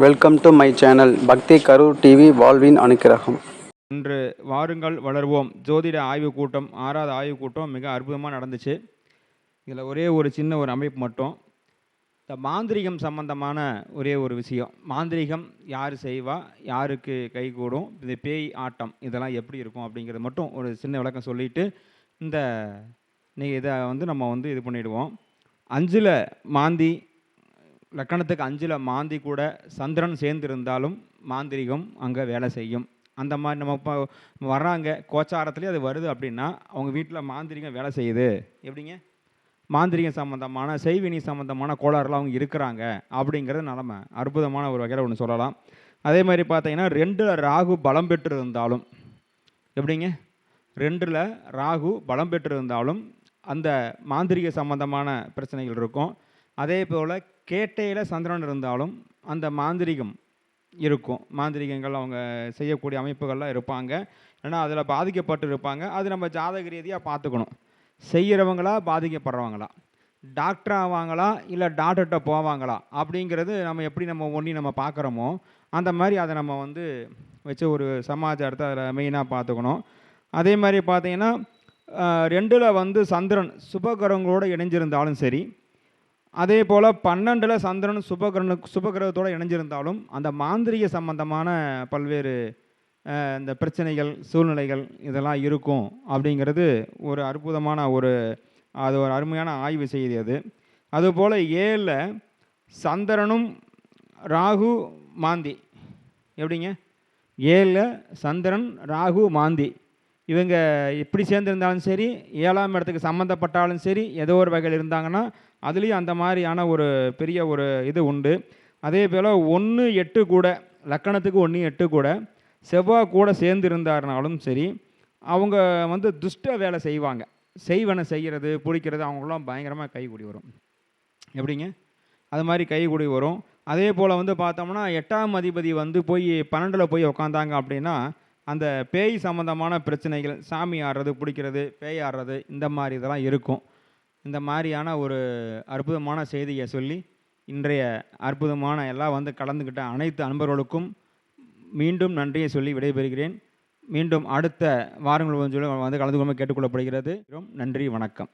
Welcome to my channel பக்தி Karur TV வாழ்வின் அனுக்கிரகம் இன்று வாருங்கள் வளர்வோம். ஜோதிட ஆய்வு கூட்டம் ஆறாவது ஆய்வு கூட்டம் மிக அற்புதமாக நடந்துச்சு. இதில் ஒரே ஒரு சின்ன ஒரு அமைப்பு மட்டும். இந்த மாந்திரிகம் சம்பந்தமான ஒரே ஒரு விஷயம். மாந்திரிகம் யார் செய்வா யாருக்கு கை கூடும் இந்த பேய் ஆட்டம் இதெல்லாம் எப்படி இருக்கும் அப்படிங்கிறது மட்டும் ஒரு சின்ன விளக்கம் சொல்லிட்டு இந்த நீ இதை வந்து நம்ம வந்து இது பண்ணிவிடுவோம் அஞ்சில் மாந்தி லக்கணத்துக்கு அஞ்சில் மாந்தி கூட சந்திரன் சேர்ந்திருந்தாலும் மாந்திரிகம் அங்கே வேலை செய்யும். அந்த மாதிரி நம்ம இப்போ வர்றாங்க கோச்சாரத்துலேயே அது வருது அப்படின்னா அவங்க வீட்டில் மாந்திரிகம் வேலை செய்யுது. எப்படிங்க? மாந்திரிகம் சம்மந்தமான செய்வினி சம்மந்தமான கோளாறுலாம் அவங்க இருக்கிறாங்க அப்படிங்கிறது நிலமை. அற்புதமான ஒரு வகையில் ஒன்று சொல்லலாம். அதே மாதிரி பார்த்தீங்கன்னா ரெண்டில் ராகு பலம் பெற்று இருந்தாலும் எப்படிங்க? ரெண்டில் ராகு பலம் பெற்று இருந்தாலும் அந்த மாந்திரிக சம்பந்தமான பிரச்சனைகள் இருக்கும். அதே போல் கேட்டையில் சந்திரன் இருந்தாலும் அந்த மாந்திரிகம் இருக்கும். மாந்திரிகங்கள் அவங்க செய்யக்கூடிய அமைப்புகள்லாம் இருப்பாங்க. ஏன்னா அதில் பாதிக்கப்பட்டு இருப்பாங்க. அது நம்ம ஜாதக ரீதியாக பார்த்துக்கணும். செய்கிறவங்களா பாதிக்கப்படுறவங்களா? டாக்டர் ஆவாங்களா? இல்லை டாக்டர்கிட்ட போவாங்களா? அப்படிங்கிறது நம்ம எப்படி நம்ம ஒன்றி நம்ம பார்க்குறோமோ அந்த மாதிரி அதை நம்ம வந்து வச்சு ஒரு சமாச்சாரத்தை அதில் மெயினாக பார்த்துக்கணும். அதே மாதிரி பார்த்தீங்கன்னா ரெண்டில் வந்து சந்திரன் சுபகரங்களோடு இணைஞ்சிருந்தாலும் சரி அதே போல் பன்னெண்டில் சந்திரன் சுபகிரன சுபகிரகத்தோடு இணைஞ்சிருந்தாலும் அந்த மாந்திரிக சம்பந்தமான பல்வேறு இந்த பிரச்சனைகள் சூழ்நிலைகள் இதெல்லாம் இருக்கும் அப்படிங்கிறது ஒரு அற்புதமான ஒரு அது ஒரு அருமையான ஆய்வு செய்தி அது. அதுபோல் ஏழில் சந்திரனும் ராகு மாந்தி. எப்படிங்க? ஏழில் சந்திரன் ராகு மாந்தி. இவங்க எப்படி சேர்ந்துருந்தாலும் சரி ஏழாம் இடத்துக்கு சம்மந்தப்பட்டாலும் சரி ஏதோ ஒரு வகையில் இருந்தாங்கன்னா அதுலேயும் அந்த மாதிரியான ஒரு பெரிய ஒரு இது உண்டு. அதே போல் ஒன்று எட்டு கூட லக்கணத்துக்கு ஒன்று எட்டு கூட செவ்வாய் கூட சேர்ந்து இருந்தாருனாலும் சரி அவங்க வந்து துஷ்ட வேலை செய்வாங்க. செய்வனை செய்கிறது பிடிக்கிறது அவங்களாம் பயங்கரமாக கைகூடி வரும். எப்படிங்க? அது மாதிரி கைகூடி வரும். அதே போல் வந்து பார்த்தோம்னா எட்டாம் அதிபதி வந்து போய் பன்னெண்டில் போய் உக்காந்தாங்க அப்படின்னா அந்த பேய் சம்மந்தமான பிரச்சனைகள் சாமி ஆடுறது பிடிக்கிறது பேய் ஆடுறது இந்த மாதிரி இதெல்லாம் இருக்கும். இந்த மாதிரியான ஒரு அற்புதமான செய்தியை சொல்லி இன்றைய அற்புதமான எல்லாம் வந்து கலந்துக்கிட்ட அனைத்து அன்பர்களுக்கும் மீண்டும் நன்றியை சொல்லி விடைபெறுகிறேன். மீண்டும் அடுத்த வாரங்கள் வந்து வந்து கலந்து கொள்ள கேட்டுக்கொள்ளப்படுகிறது. நன்றி வணக்கம்.